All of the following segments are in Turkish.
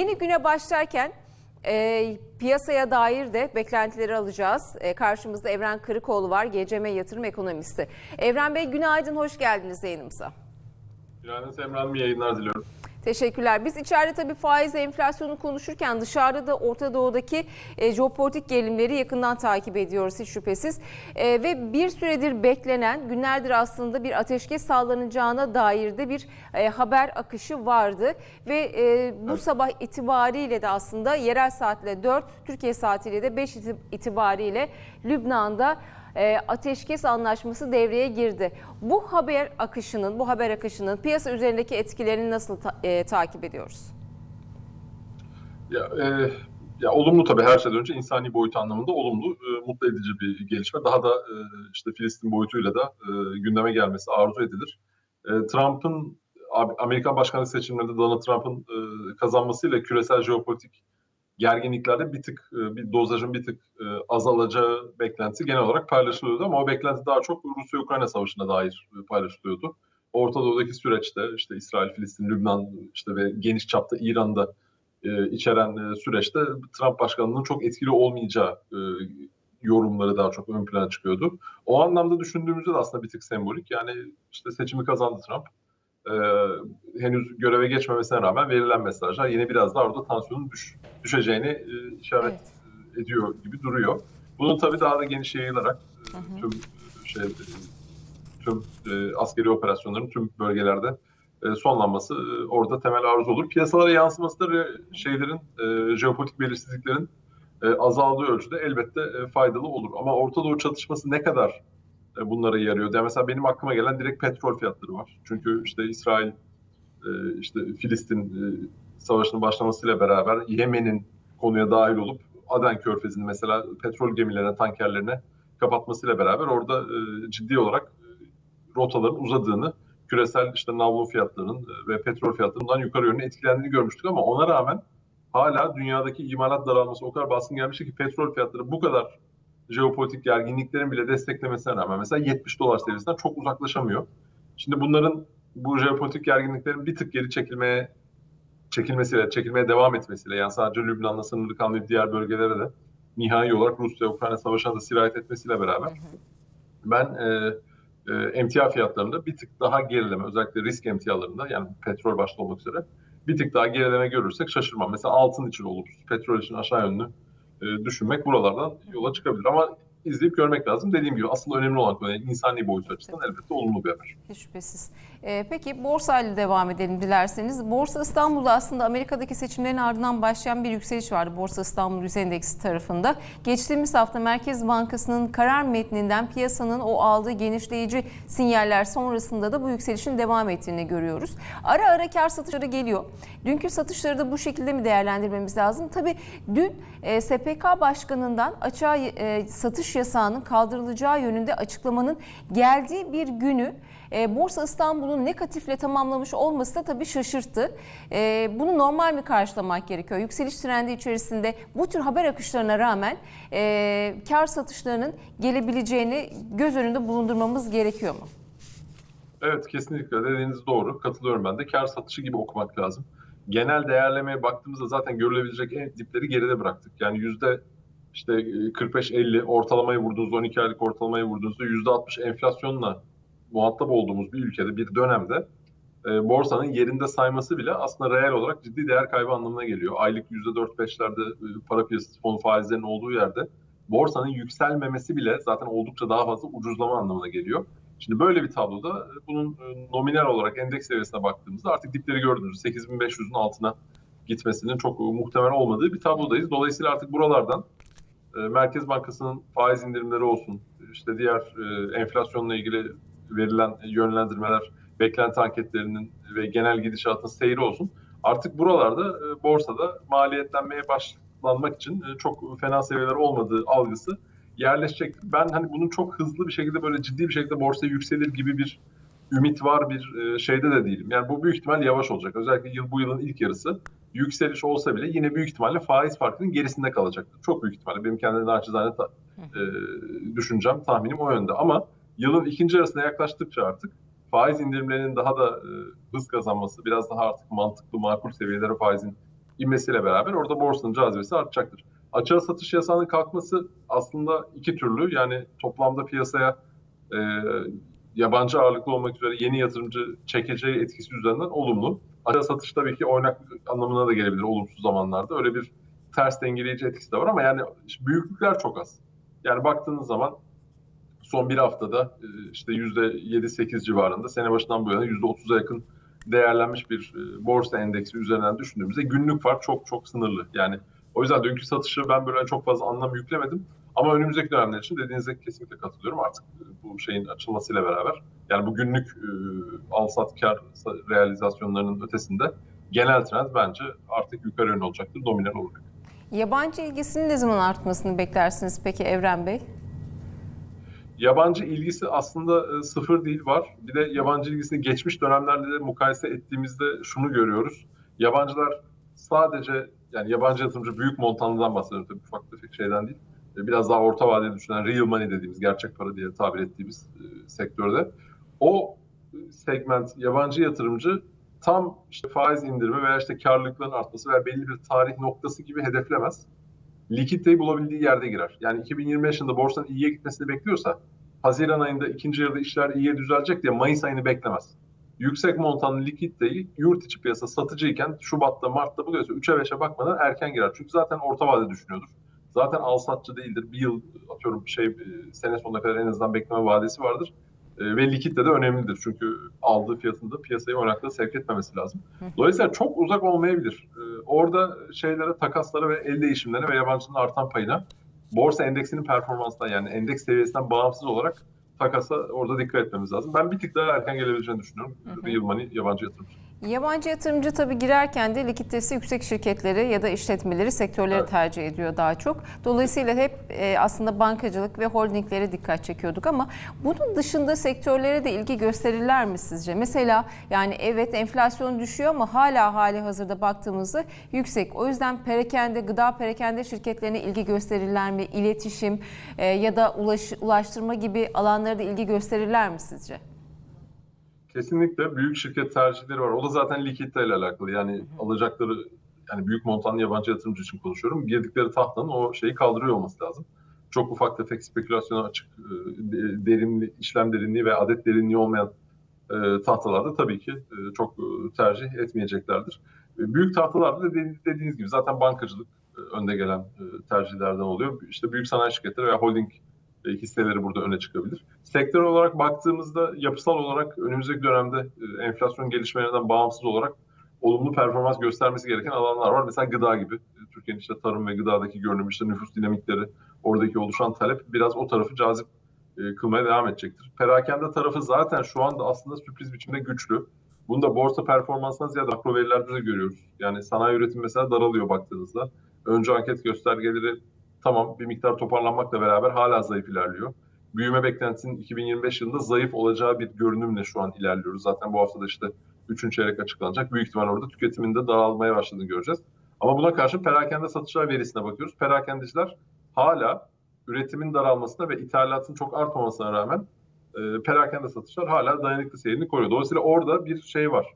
Yeni güne başlarken e, piyasaya dair de beklentileri alacağız. E, karşımızda Evren Kırıkoğlu var, GCM Yatırım Ekonomisti. Evren Bey günaydın, hoş geldiniz yayınımıza. Yani Semra Hanım yayınlar diliyorum. Teşekkürler. Biz içeride tabii faiz enflasyonu konuşurken dışarıda da Orta Doğu'daki e, jeopolitik gerilimleri yakından takip ediyoruz hiç şüphesiz. E, ve bir süredir beklenen günlerdir aslında bir ateşkes sağlanacağına dair de bir e, haber akışı vardı. Ve e, bu sabah itibariyle de aslında yerel saatle 4, Türkiye saatiyle de 5 itibariyle Lübnan'da ateşkes anlaşması devreye girdi. Bu haber akışının, bu haber akışının piyasa üzerindeki etkilerini nasıl ta- e, takip ediyoruz? Ya, e, ya olumlu tabii her şeyden önce insani boyut anlamında olumlu, e, mutlu edici bir gelişme. Daha da e, işte Filistin boyutuyla da e, gündeme gelmesi arzu edilir. E, Trump'ın Amerikan başkanlık seçimlerinde Donald Trump'ın e, kazanmasıyla küresel jeopolitik gerginliklerde bir tık e, bir dozajın bir tık e, azalacağı beklentisi genel olarak paylaşılıyordu ama o beklenti daha çok Rusya-Ukrayna savaşına dair e, paylaşılıyordu. Orta Doğu'daki süreçte işte İsrail, Filistin, Lübnan işte ve geniş çapta İran'da içeren süreçte Trump başkanlığının çok etkili olmayacağı yorumları daha çok ön plana çıkıyordu. O anlamda düşündüğümüzde de aslında bir tık sembolik. Yani işte seçimi kazandı Trump. E, henüz göreve geçmemesine rağmen verilen mesajlar yine biraz daha orada tansiyonun düş, düşeceğini e, işaret Evet. ediyor gibi duruyor. Bunu tabii daha da geniş yayılarak e, Hı hı. tüm şey e, tüm e, askeri operasyonların tüm bölgelerde e, sonlanması e, orada temel arzu olur. Piyasalara yansıması da şeylerin e, jeopolitik belirsizliklerin e, azaldığı ölçüde elbette e, faydalı olur. Ama Orta Doğu çatışması ne kadar e, bunlara yarıyor? Yani mesela benim aklıma gelen direkt petrol fiyatları var. Çünkü işte İsrail e, işte Filistin e, savaşının başlamasıyla beraber Yemen'in konuya dahil olup Aden Körfezi'ni mesela petrol gemilerine, tankerlerine kapatmasıyla beraber orada ciddi olarak rotaların uzadığını, küresel işte navlun fiyatlarının ve petrol fiyatlarından yukarı yönlü etkilendiğini görmüştük ama ona rağmen hala dünyadaki imalat daralması o kadar baskın gelmişti ki petrol fiyatları bu kadar jeopolitik gerginliklerin bile desteklemesine rağmen mesela 70 dolar seviyesinden çok uzaklaşamıyor. Şimdi bunların bu jeopolitik gerginliklerin bir tık geri çekilmeye çekilmesiyle, çekilmeye devam etmesiyle yani sadece Lübnan'la sınırlı kalmayıp diğer bölgelere de nihai olarak Rusya-Ukrayna savaşına da sirayet etmesiyle beraber ben e, e, emtia fiyatlarında bir tık daha gerileme özellikle risk emtialarında yani petrol başta olmak üzere bir tık daha gerileme görürsek şaşırmam. Mesela altın için olur, petrol için aşağı yönlü düşünmek buralardan yola çıkabilir. Ama izleyip görmek lazım. Dediğim gibi asıl önemli olan yani insani boyut açısından elbette olumlu bir haber. Hiç şüphesiz. Ee, peki borsayla devam edelim dilerseniz. Borsa İstanbul'da aslında Amerika'daki seçimlerin ardından başlayan bir yükseliş vardı Borsa İstanbul Yüz Endeksi tarafında. Geçtiğimiz hafta Merkez Bankası'nın karar metninden piyasanın o aldığı genişleyici sinyaller sonrasında da bu yükselişin devam ettiğini görüyoruz. Ara ara kar satışları geliyor. Dünkü satışları da bu şekilde mi değerlendirmemiz lazım? Tabii dün e, SPK Başkanı'ndan açığa e, satış yasağının kaldırılacağı yönünde açıklamanın geldiği bir günü e, Borsa İstanbul'un negatifle tamamlamış olması da tabii şaşırttı. E, bunu normal mi karşılamak gerekiyor? Yükseliş trendi içerisinde bu tür haber akışlarına rağmen e, kar satışlarının gelebileceğini göz önünde bulundurmamız gerekiyor mu? Evet kesinlikle dediğiniz doğru. Katılıyorum ben de. Kar satışı gibi okumak lazım. Genel değerlemeye baktığımızda zaten görülebilecek en dipleri geride bıraktık. Yani yüzde işte 45-50 ortalamayı vurduğunuzda 12 aylık ortalamayı vurduğunuzda yüzde 60 enflasyonla muhatap olduğumuz bir ülkede bir dönemde e, borsanın yerinde sayması bile aslında reel olarak ciddi değer kaybı anlamına geliyor. Aylık yüzde 4-5'lerde e, para piyasası fon faizlerinin olduğu yerde borsanın yükselmemesi bile zaten oldukça daha fazla ucuzlama anlamına geliyor. Şimdi böyle bir tabloda e, bunun e, nominal olarak endeks seviyesine baktığımızda artık dipleri gördüğünüz 8500'ün altına gitmesinin çok e, muhtemel olmadığı bir tablodayız. Dolayısıyla artık buralardan e, Merkez Bankası'nın faiz indirimleri olsun, işte diğer e, enflasyonla ilgili verilen yönlendirmeler, beklenti anketlerinin ve genel gidişatın seyri olsun. Artık buralarda e, borsada maliyetlenmeye başlanmak için çok fena seviyeler olmadığı algısı yerleşecek. Ben hani bunun çok hızlı bir şekilde böyle ciddi bir şekilde borsa yükselir gibi bir ümit var bir şeyde de değilim. Yani bu büyük ihtimal yavaş olacak. Özellikle yıl bu yılın ilk yarısı yükseliş olsa bile yine büyük ihtimalle faiz farkının gerisinde kalacaktır. Çok büyük ihtimalle. Benim kendi naçizane ta, e, düşüncem, tahminim o yönde. Ama yılın ikinci yarısına yaklaştıkça artık faiz indirimlerinin daha da e, hız kazanması, biraz daha artık mantıklı, makul seviyelere faizin inmesiyle beraber orada borsanın cazibesi artacaktır. Açığa satış yasağının kalkması aslında iki türlü. Yani toplamda piyasaya e, yabancı ağırlıklı olmak üzere yeni yatırımcı çekeceği etkisi üzerinden olumlu. Açığa satış tabii ki oynaklık anlamına da gelebilir olumsuz zamanlarda. Öyle bir ters dengeleyici etkisi de var ama yani büyüklükler çok az. Yani baktığınız zaman son bir haftada e, işte %7-8 civarında sene başından bu yana %30'a yakın değerlenmiş bir e, borsa endeksi üzerinden düşündüğümüzde günlük fark çok çok sınırlı. Yani o yüzden dünkü satışı ben böyle çok fazla anlam yüklemedim. Ama önümüzdeki dönemler için dediğinize kesinlikle katılıyorum. Artık e, bu şeyin açılmasıyla beraber yani bu günlük e, al sat kar realizasyonlarının ötesinde genel trend bence artık yukarı yönlü olacaktır, dominen olacak. Yabancı ilgisinin ne zaman artmasını beklersiniz peki Evren Bey? Yabancı ilgisi aslında e, sıfır değil var. Bir de yabancı ilgisini geçmiş dönemlerle de mukayese ettiğimizde şunu görüyoruz. Yabancılar sadece yani yabancı yatırımcı büyük montanlıdan bahsediyorum tabii ufak tefek şeyden değil. E, Biraz daha orta vadeli düşünen real money dediğimiz gerçek para diye tabir ettiğimiz e, sektörde. O e, segment yabancı yatırımcı tam işte faiz indirimi veya işte karlılıkların artması veya belli bir tarih noktası gibi hedeflemez likiditeyi bulabildiği yerde girer. Yani 2025 yılında borsanın iyiye gitmesini bekliyorsa Haziran ayında ikinci yarıda işler iyiye düzelecek diye Mayıs ayını beklemez. Yüksek montanlı likiditeyi yurt içi piyasa satıcıyken Şubat'ta Mart'ta buluyorsa 3'e 5'e bakmadan erken girer. Çünkü zaten orta vade düşünüyordur. Zaten al satçı değildir. Bir yıl atıyorum şey e, sene sonuna kadar en azından bekleme vadesi vardır. E, ve likitte de önemlidir. Çünkü aldığı fiyatında piyasayı oynakla sevk etmemesi lazım. Dolayısıyla çok uzak olmayabilir. E, orada şeylere, takaslara ve el değişimlerine ve yabancının artan payına borsa endeksinin performansından yani endeks seviyesinden bağımsız olarak takasa orada dikkat etmemiz lazım. Ben bir tık daha erken gelebileceğini düşünüyorum. Real money yabancı yatırımcı. Yabancı yatırımcı tabii girerken de likiditesi yüksek şirketleri ya da işletmeleri, sektörleri Evet. tercih ediyor daha çok. Dolayısıyla hep e, aslında bankacılık ve holdinglere dikkat çekiyorduk ama bunun dışında sektörlere de ilgi gösterirler mi sizce? Mesela yani evet enflasyon düşüyor ama hala hali hazırda baktığımızda yüksek. O yüzden perakende, gıda perakende şirketlerine ilgi gösterirler mi? İletişim e, ya da ulaş, ulaştırma gibi alanlara da ilgi gösterirler mi sizce? Kesinlikle büyük şirket tercihleri var. O da zaten likiditeyle alakalı. Yani alacakları yani büyük montanlı yabancı yatırımcı için konuşuyorum. Girdikleri tahtanın o şeyi kaldırıyor olması lazım. Çok ufak tefek spekülasyona açık, e, de- derinli, işlem derinliği ve adet derinliği olmayan e, tahtalarda tabii ki e, çok tercih etmeyeceklerdir. E, Büyük tahtalarda da dedi- dediğiniz gibi zaten bankacılık önde gelen tercihlerden oluyor. İşte büyük sanayi şirketleri veya holding e, hisseleri burada öne çıkabilir. Sektör olarak baktığımızda yapısal olarak önümüzdeki dönemde e, enflasyon gelişmelerinden bağımsız olarak olumlu performans göstermesi gereken alanlar var. Mesela gıda gibi. E, Türkiye'nin işte tarım ve gıdadaki görünüm, işte nüfus dinamikleri, oradaki oluşan talep biraz o tarafı cazip e, kılmaya devam edecektir. Perakende tarafı zaten şu anda aslında sürpriz biçimde güçlü. Bunu da borsa performansından ziyade makro verilerde de görüyoruz. Yani sanayi üretimi mesela daralıyor baktığınızda. Önce anket göstergeleri tamam bir miktar toparlanmakla beraber hala zayıf ilerliyor. Büyüme beklentisinin 2025 yılında zayıf olacağı bir görünümle şu an ilerliyoruz. Zaten bu hafta da işte 3. çeyrek açıklanacak. Büyük ihtimal orada tüketimin de daralmaya başladığını göreceğiz. Ama buna karşı perakende satışlar verisine bakıyoruz. Perakendeciler hala üretimin daralmasına ve ithalatın çok artmamasına rağmen e, perakende satışlar hala dayanıklı seyrini koruyor. Dolayısıyla orada bir şey var.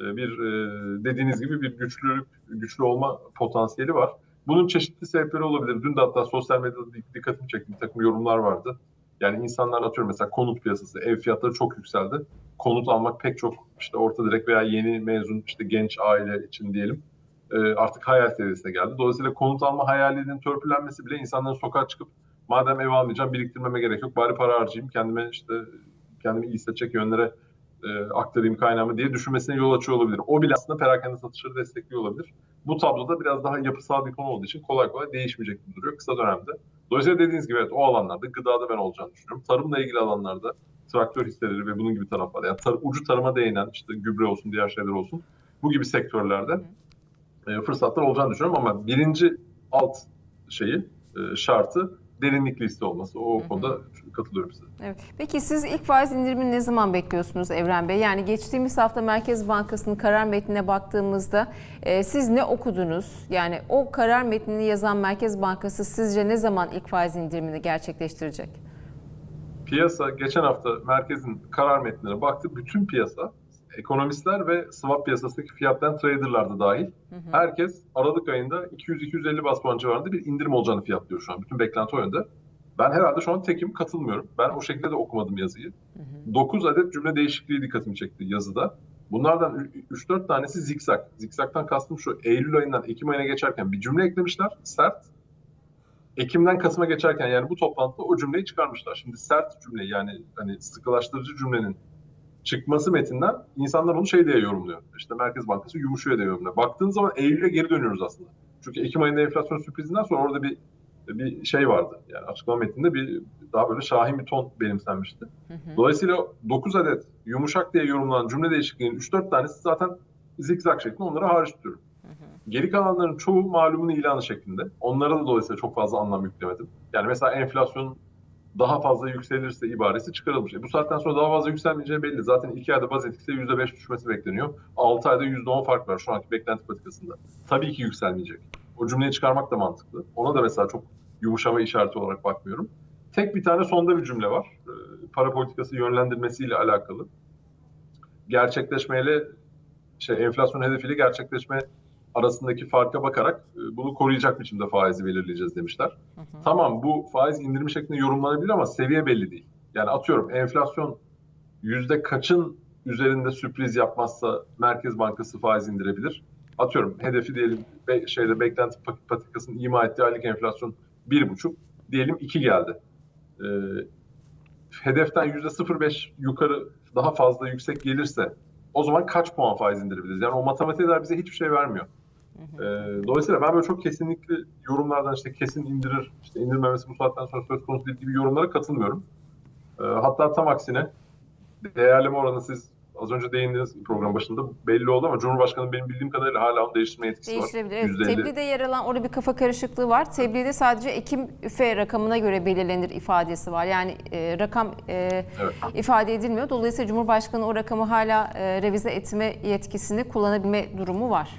E, bir e, dediğiniz gibi bir güçlülük, güçlü olma potansiyeli var. Bunun çeşitli sebepleri olabilir. Dün de hatta sosyal medyada dik- dikkatimi çekti bir takım yorumlar vardı. Yani insanlar atıyorum mesela konut piyasası, ev fiyatları çok yükseldi. Konut almak pek çok işte orta direk veya yeni mezun işte genç aile için diyelim e, artık hayal seviyesine geldi. Dolayısıyla konut alma hayalinin törpülenmesi bile insanların sokağa çıkıp madem ev almayacağım biriktirmeme gerek yok bari para harcayayım kendime işte kendimi iyi hissedecek yönlere e, aktarayım kaynağımı diye düşünmesine yol açıyor olabilir. O bile aslında perakende satışları destekliyor olabilir. Bu tabloda biraz daha yapısal bir konu olduğu için kolay kolay değişmeyecek gibi duruyor kısa dönemde. Dolayısıyla dediğiniz gibi evet o alanlarda gıdada ben olacağını düşünüyorum. Tarımla ilgili alanlarda traktör hisseleri ve bunun gibi taraflar yani tar- ucu tarıma değinen işte gübre olsun diğer şeyler olsun bu gibi sektörlerde e, fırsatlar olacağını düşünüyorum ama birinci alt şeyi e, şartı derinlikli liste olması. O konuda katılıyorum size. Evet. Peki siz ilk faiz indirimini ne zaman bekliyorsunuz Evren Bey? Yani geçtiğimiz hafta Merkez Bankası'nın karar metnine baktığımızda e, siz ne okudunuz? Yani o karar metnini yazan Merkez Bankası sizce ne zaman ilk faiz indirimini gerçekleştirecek? Piyasa geçen hafta merkezin karar metnine baktı. Bütün piyasa ekonomistler ve swap piyasasındaki fiyatlayan traderlar da dahil. Herkes Aralık ayında 200-250 bas puan civarında bir indirim olacağını fiyatlıyor şu an. Bütün beklenti o yönde. Ben herhalde şu an tekim katılmıyorum. Ben o şekilde de okumadım yazıyı. 9 adet cümle değişikliği dikkatimi çekti yazıda. Bunlardan 3-4 tanesi zikzak. Zikzaktan kastım şu Eylül ayından Ekim ayına geçerken bir cümle eklemişler sert. Ekim'den Kasım'a geçerken yani bu toplantıda o cümleyi çıkarmışlar. Şimdi sert cümle yani hani sıkılaştırıcı cümlenin çıkması metinden insanlar onu şey diye yorumluyor. İşte Merkez Bankası yumuşuyor diye yorumluyor. Baktığın zaman Eylül'e geri dönüyoruz aslında. Çünkü Ekim ayında enflasyon sürprizinden sonra orada bir bir şey vardı. Yani açıklama metninde bir daha böyle şahin bir ton benimsenmişti. Dolayısıyla 9 adet yumuşak diye yorumlanan cümle değişikliğinin 3-4 tanesi zaten zikzak şeklinde onları hariç tutuyorum. Geri kalanların çoğu malumun ilanı şeklinde. Onlara da dolayısıyla çok fazla anlam yüklemedim. Yani mesela enflasyon daha fazla yükselirse ibaresi çıkarılmış. E bu saatten sonra daha fazla yükselmeyeceği belli. Zaten 2 ayda baz etkisi %5 düşmesi bekleniyor. 6 ayda %10 fark var şu anki beklenti patikasında. Tabii ki yükselmeyecek. O cümleyi çıkarmak da mantıklı. Ona da mesela çok yumuşama işareti olarak bakmıyorum. Tek bir tane sonda bir cümle var. Ee, Para politikası yönlendirmesiyle alakalı. Gerçekleşmeyle şey enflasyon hedefiyle gerçekleşme arasındaki farka bakarak e, bunu koruyacak biçimde faizi belirleyeceğiz demişler. Tamam bu faiz indirimi şeklinde yorumlanabilir ama seviye belli değil. Yani atıyorum enflasyon yüzde kaçın üzerinde sürpriz yapmazsa Merkez Bankası faiz indirebilir. Atıyorum hedefi diyelim be, şeyde beklenti pat- patikasının ima ettiği aylık enflasyon bir buçuk diyelim iki geldi. Ee, hedeften yüzde 0.5 yukarı daha fazla yüksek gelirse o zaman kaç puan faiz indirebiliriz? Yani o matematikler bize hiçbir şey vermiyor. Ee, dolayısıyla ben böyle çok kesinlikli yorumlardan işte kesin indirir, işte indirmemesi bu saatten sonra söz konusu değil gibi yorumlara katılmıyorum. Ee, hatta tam aksine değerleme oranı siz az önce değindiniz program başında belli oldu ama Cumhurbaşkanı benim bildiğim kadarıyla hala onun değiştirme yetkisi Değiştirebilir. var. Evet, %50. tebliğde yer alan orada bir kafa karışıklığı var. Tebliğde sadece Ekim üfe rakamına göre belirlenir ifadesi var. Yani e, rakam e, Evet. ifade edilmiyor. Dolayısıyla Cumhurbaşkanı o rakamı hala e, revize etme yetkisini kullanabilme durumu var.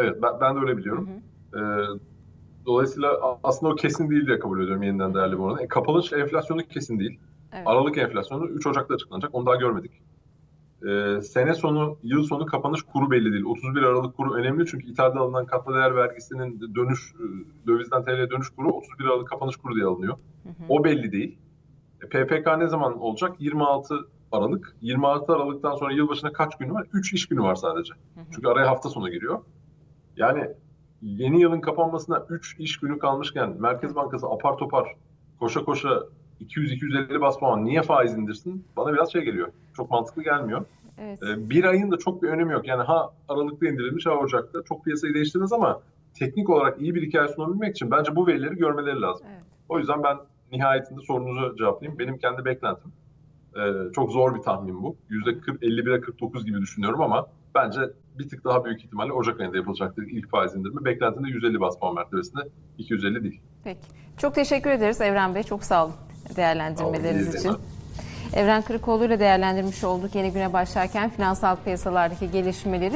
Evet ben, ben de öyle biliyorum. Ee, dolayısıyla aslında o kesin değil diye kabul ediyorum yeniden değerleme oranı. E, kapanış enflasyonu kesin değil. Evet. Aralık enflasyonu 3 Ocak'ta açıklanacak. Onu daha görmedik. Ee, sene sonu, yıl sonu kapanış kuru belli değil. 31 Aralık kuru önemli çünkü ithalde alınan katma değer vergisinin dönüş, e, dövizden TL'ye dönüş kuru 31 Aralık kapanış kuru diye alınıyor. O belli değil. E, PPK ne zaman olacak? 26 Aralık. 26 Aralık'tan sonra yılbaşına kaç günü var? 3 iş günü var sadece. Çünkü araya hafta sonu giriyor. Yani yeni yılın kapanmasına 3 iş günü kalmışken Merkez Bankası apar topar koşa koşa 200-250 bas puan niye faiz indirsin? Bana biraz şey geliyor. Çok mantıklı gelmiyor. Evet. Ee, bir ayın da çok bir önemi yok. Yani ha Aralık'ta indirilmiş ha Ocak'ta. Çok piyasayı değiştirmez ama teknik olarak iyi bir hikaye sunabilmek için bence bu verileri görmeleri lazım. Evet. O yüzden ben nihayetinde sorunuzu cevaplayayım. Benim kendi beklentim. Ee, çok zor bir tahmin bu. %51'e 49 gibi düşünüyorum ama bence bir tık daha büyük ihtimalle Ocak ayında yapılacaktır ilk faiz indirimi. Beklentim de 150 bas puan mertebesinde. 250 değil. Peki. Çok teşekkür ederiz Evren Bey. Çok sağ olun değerlendirmeleriniz Sağ olun, için. Evren Kırıkoğlu ile değerlendirmiş olduk yeni güne başlarken finansal piyasalardaki gelişmeleri.